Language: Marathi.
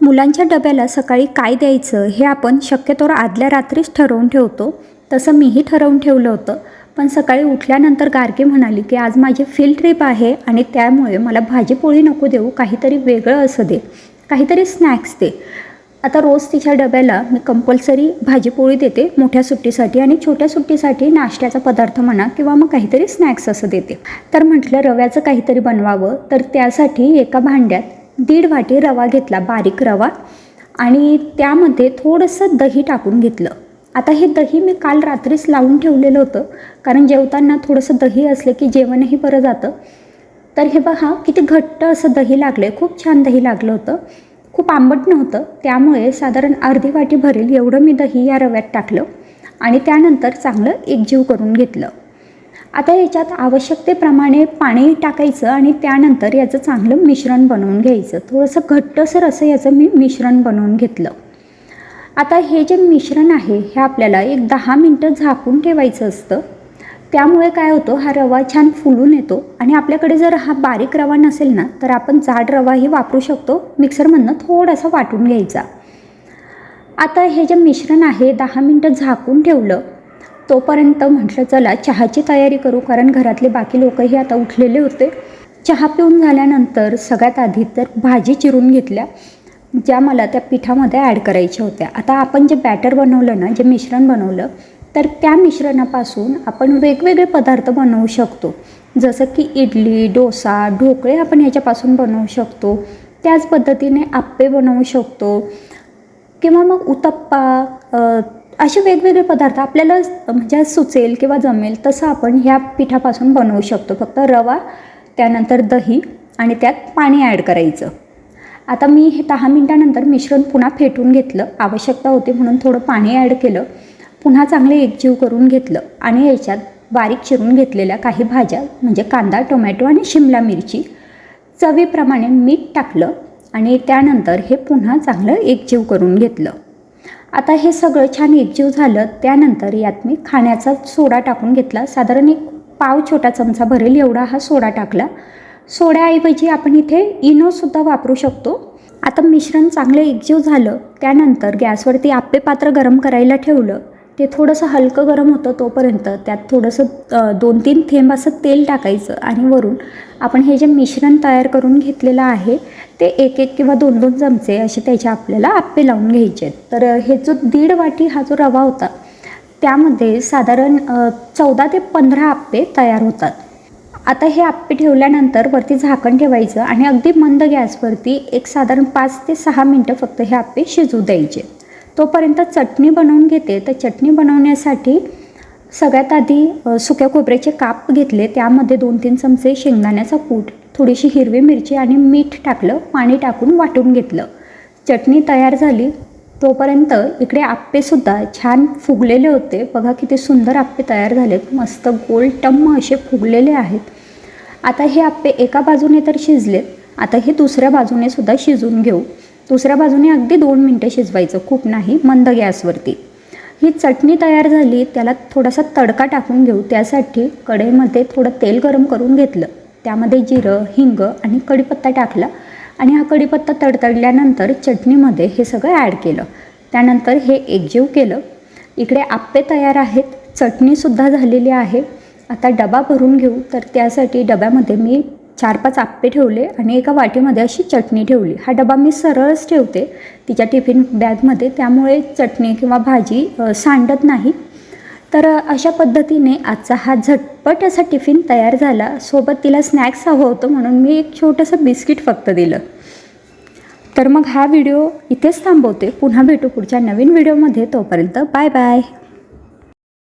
मुलांच्या डब्याला सकाळी काय द्यायचं हे आपण शक्यतोवर आदल्या रात्रीच ठरवून ठेवतो. तसं मीही ठरवून ठेवलं होतं. पण सकाळी उठल्यानंतर गार्गे म्हणाली की आज माझी फील्ड ट्रिप आहे आणि त्यामुळे मला भाजीपोळी नको देऊ काहीतरी वेगळं असं दे. काहीतरी स्नॅक्स दे. आता रोज तिच्या डब्याला मी कंपल्सरी भाजीपोळी देते मोठ्या सुट्टीसाठी आणि छोट्या सुट्टीसाठी नाश्त्याचा पदार्थ म्हणा किंवा मग काहीतरी स्नॅक्स असं देते. तर म्हटलं रव्याचं काहीतरी बनवावं. तर त्यासाठी एका भांड्यात दीड वाटी रवा घेतला बारीक रवा. आणि त्यामध्ये थोडंसं दही टाकून घेतलं. आता हे दही मी काल रात्रीच लावून ठेवलेलं होतं. कारण जेवताना थोडंसं दही असलं की जेवणही बरं जातं. तर हे बघा किती घट्ट असं दही लागलं आहे खूप छान दही लागलं होतं. खूप आंबट नव्हतं. त्यामुळे साधारण अर्धी वाटी भरेल एवढं मी दही या रव्यात टाकलं. आणि त्यानंतर चांगलं एकजीव करून घेतलं. आता याच्यात आवश्यकतेप्रमाणे पाणी टाकायचं आणि त्यानंतर याचं चांगलं मिश्रण बनवून घ्यायचं. थोडंसं घट्टसर असं याचं मी मिश्रण बनवून घेतलं. आता हे जे मिश्रण आहे हे आपल्याला एक दहा मिनटं झाकून ठेवायचं असतं. त्यामुळे काय होतं हा रवा छान फुलून येतो आणि आपल्याकडे जर हा बारीक रवा नसेल ना तर आपण जाड रवाही वापरू शकतो. मिक्सरमधनं थोडासा वाटून घ्यायचा. आता हे जे मिश्रण आहे दहा मिनटं झाकून ठेवलं तोपर्यंत म्हटलं चला चहाची तयारी करू कारण घरातले बाकी लोकही आता उठलेले होते. चहा पिऊन झाल्यानंतर सगळ्यात आधी तर भाजी चिरून घेतल्या ज्या मला त्या पिठामध्ये ॲड करायच्या होत्या. आता आपण जे बॅटर बनवलं ना जे मिश्रण बनवलं तर त्या मिश्रणापासून आपण वेगवेगळे पदार्थ बनवू शकतो. जसं की इडली डोसा ढोकळे आपण ह्याच्यापासून बनवू शकतो. त्याच पद्धतीने आप्पे बनवू शकतो. किंवा मग उत्तप्पा असे वेगवेगळे पदार्थ आपल्याला म्हणजे सुचेल किंवा जमेल तसं आपण ह्या पिठापासून बनवू शकतो. फक्त रवा त्यानंतर दही आणि त्यात पाणी ॲड करायचं. आता मी हे दहा मिनटानंतर मिश्रण पुन्हा फेटून घेतलं. आवश्यकता होती म्हणून थोडं पाणी ॲड केलं. पुन्हा चांगले एकजीव करून घेतलं आणि याच्यात बारीक चिरून घेतलेल्या काही भाज्या म्हणजे कांदा टोमॅटो आणि शिमला मिरची चवीप्रमाणे मीठ टाकलं आणि त्यानंतर हे पुन्हा चांगलं एकजीव करून घेतलं. आता हे सगळं छान एकजीव झालं त्यानंतर यात मी खाण्याचा सोडा टाकून घेतला. साधारण एक पाव छोटा चमचा भरेल एवढा हा सोडा टाकला. सोड्याऐवजी आपण इथे इनोसुद्धा वापरू शकतो. आता मिश्रण चांगलं एकजीव झालं त्यानंतर गॅसवरती आप्पे पात्र गरम करायला ठेवलं. ते थोडंसं हलकं गरम होतं तोपर्यंत त्यात थोडंसं दोन तीन थेंब असं तेल टाकायचं आणि वरून आपण हे जे मिश्रण तयार करून घेतलेलं आहे ते एक एक किंवा दोन दोन चमचे असे त्याचे आपल्याला आप्पे लावून घ्यायचे. तर हे जो दीड वाटी हा जो रवा होता त्यामध्ये साधारण चौदा ते पंधरा आप्पे तयार होतात. आता हे आप्पे ठेवल्यानंतर वरती झाकण ठेवायचं आणि अगदी मंद गॅसवरती एक साधारण पाच ते सहा मिनटं फक्त हे आप्पे शिजू द्यायचे. तोपर्यंत चटणी बनवून घेते. तर चटणी बनवण्यासाठी सगळ्यात आधी सुक्या खोबऱ्याचे काप घेतले. त्यामध्ये दोन तीन चमचे शेंगदाण्याचा कूट थोडीशी हिरवी मिरची आणि मीठ टाकलं पाणी टाकून वाटून घेतलं. चटणी तयार झाली. तोपर्यंत इकडे आप्पेसुद्धा छान फुगलेले होते. बघा किती सुंदर आप्पे तयार झालेत. मस्त गोल टम्म असे फुगलेले आहेत. आता हे आप्पे एका बाजूने तर शिजलेत. आता हे दुसऱ्या बाजूने सुद्धा शिजून घेऊ. दुसऱ्या बाजूने अगदी दोन मिनटं शिजवायचं. खूप नाही मंद गॅसवरती. ही चटणी तयार झाली. त्याला थोडासा तडका टाकून घेऊ. त्यासाठी कढईमध्ये थोडं तेल गरम करून घेतलं. त्यामध्ये जिरं हिंग आणि कढीपत्ता टाकला आणि हा कढीपत्ता तडतडल्यानंतर चटणीमध्ये हे सगळं ॲड केलं. त्यानंतर हे एकजीव केलं. इकडे आप्पे तयार आहेत. चटणीसुद्धा झालेली आहे. आता डबा भरून घेऊ. तर त्यासाठी डब्यामध्ये मी चार पाच आप्पे ठेवले आणि एका वाटीमध्ये अशी चटणी ठेवली. हा डबा मी सरळच ठेवते तिच्या टिफिन बॅगमध्ये. त्यामुळे चटणी किंवा भाजी सांडत नाही. तर अशा पद्धतीने आजचा हा झटपट असा टिफिन तयार झाला. सोबत तिला स्नॅक्स हवं होतं म्हणून मी एक छोटंसं बिस्किट फक्त दिलं. तर मग हा व्हिडिओ इथेच थांबवते. पुन्हा भेटू पुढच्या नवीन व्हिडिओमध्ये. तोपर्यंत बाय बाय.